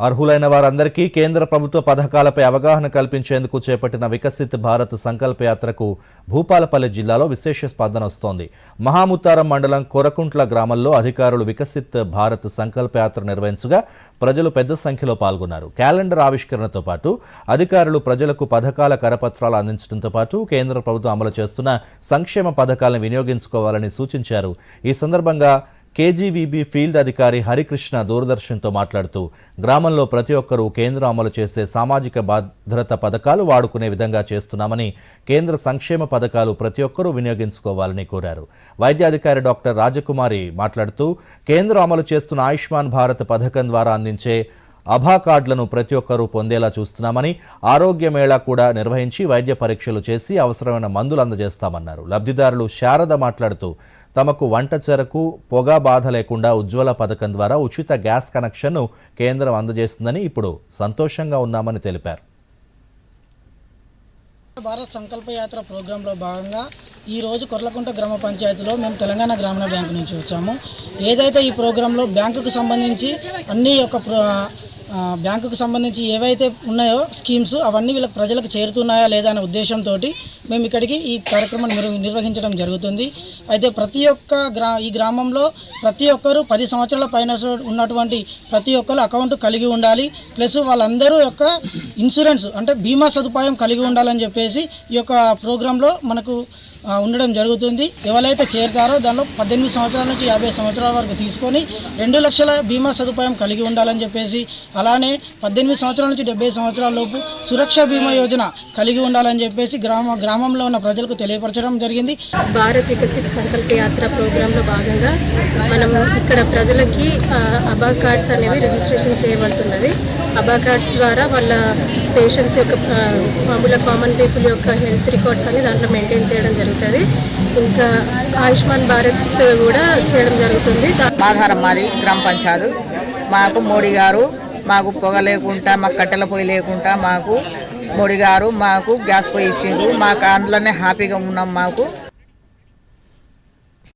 అర్హులైన వారందరికీ కేంద్ర ప్రభుత్వ పథకాలపై అవగాహన కల్పించేందుకు చేపట్టిన వికసిత్ భారత్ సంకల్ప యాత్రకు భూపాలపల్లి జిల్లాలో విశేష స్పందన వస్తోంది. మహాముత్తారం మండలం కొరకుంట్ల గ్రామంలో అధికారులు వికసిత్ భారత్ సంకల్ప యాత్ర నిర్వహించగా ప్రజలు పెద్ద సంఖ్యలో పాల్గొన్నారు. క్యాలెండర్ ఆవిష్కరణతో పాటు అధికారులు ప్రజలకు పథకాల కరపత్రాలు అందించడంతో పాటు కేంద్ర ప్రభుత్వం అమలు చేస్తున్న సంక్షేమ పథకాలను వినియోగించుకోవాలని సూచించారు. ఈ సందర్భంగా కేజీవీబీ ఫీల్డ్ అధికారి హరికృష్ణ దూరదర్శన్తో మాట్లాడుతూ గ్రామంలో ప్రతి ఒక్కరూ కేంద్రం అమలు చేసే సామాజిక భద్రత పథకాలు వాడుకునే విధంగా చేస్తున్నామని కేంద్ర సంక్షేమ పథకాలు ప్రతి ఒక్కరూ వినియోగించుకోవాలని కోరారు. వైద్యాధికారి డాక్టర్ రాజకుమారి మాట్లాడుతూ కేంద్రం అమలు చేస్తున్న ఆయుష్మాన్ భారత్ పథకం ద్వారా అందించే అభా కార్డులను ప్రతి ఒక్కరూ పొందేలా చూస్తున్నామని ఆరోగ్య మేళా కూడా నిర్వహించి వైద్య పరీక్షలు చేసి అవసరమైన మందులు అందజేస్తామన్నారు. లబ్ధిదారులు శారద మాట్లాడుతూ తమకు వంట చెరకు పొగ బాధ లేకుండా ఉజ్వల పథకం ద్వారా ఉచిత గ్యాస్ కనెక్షన్ను కేంద్రం అందజేస్తుందని ఇప్పుడు సంతోషంగా ఉన్నామని తెలిపారు. భారత్ సంకల్ప యాత్ర ప్రోగ్రాంలో భాగంగా ఈ రోజు కొర్లకుంట గ్రామ పంచాయతీలో మేము తెలంగాణ గ్రామీణ బ్యాంకు నుంచి వచ్చాము. ఏదైతే ఈ ప్రోగ్రాంలో బ్యాంకుకు సంబంధించి అన్ని యొక్క ప్ర- బ్యాంకుకు సంబంధించి ఏవైతే ఉన్నాయో స్కీమ్స్ అవన్నీ వీళ్ళకి ప్రజలకు చేరుతున్నాయా లేదా అనే ఉద్దేశంతో మేము ఇక్కడికి ఈ కార్యక్రమం నిర్వ- నిర్వహించడం జరుగుతుంది. అయితే ప్రతి ఒక్క గ్రా ఈ గ్రామంలో ప్రతి ఒక్కరు పది సంవత్సరాల పైన ఉన్నటువంటి ప్రతి ఒక్కరు అకౌంట్ కలిగి ఉండాలి. ప్లస్ వాళ్ళందరూ యొక్క ఇన్సూరెన్స్ అంటే బీమా సదుపాయం కలిగి ఉండాలని చెప్పేసి ఈ యొక్క ప్రోగ్రాంలో మనకు ఉండడం జరుగుతుంది. ఎవరైతే చేరుతారో దానిలో పద్దెనిమిది సంవత్సరాల నుంచి యాభై సంవత్సరాల వరకు తీసుకొని రెండు లక్షల బీమా సదుపాయం కలిగి ఉండాలని చెప్పేసి అలానే పద్దెనిమిది సంవత్సరాల నుంచి డెబ్బై సంవత్సరాల లోపు సురక్ష బీమా యోజన కలిగి ఉండాలని చెప్పేసి గ్రామ గ్రామంలో ఉన్న ప్రజలకు తెలియపరచడం జరిగింది. భారత్ వికసిత సంకల్ప యాత్ర ప్రోగ్రాంలో భాగంగా మనం ఇక్కడ ప్రజలకి అబా కార్డ్స్ అనేవి రిజిస్ట్రేషన్ చేయబడుతున్నది. అబా కార్డ్స్ ద్వారా వాళ్ళ పేషెంట్స్ యొక్క మామూలుగా కామన్ పీపుల్ యొక్క హెల్త్ రికార్డ్స్ అని దాంట్లో మెయింటైన్ చేయడం జరుగుతుంది. ఇంకా ఆయుష్మాన్ భారత్ కూడా చేయడం జరుగుతుంది. దా- మాధారం మాది గ్రామ పంచాయత్. మాకు మోడీ గారు మాకు పొగ లేకుండా మాకు కట్టెల పొయ్యి లేకుండా మాకు మోడీ గారు మాకు గ్యాస్ పొయ్యి ఇచ్చిండ్రు. మాకు అందులోనే హ్యాపీగా ఉన్నాం మాకు.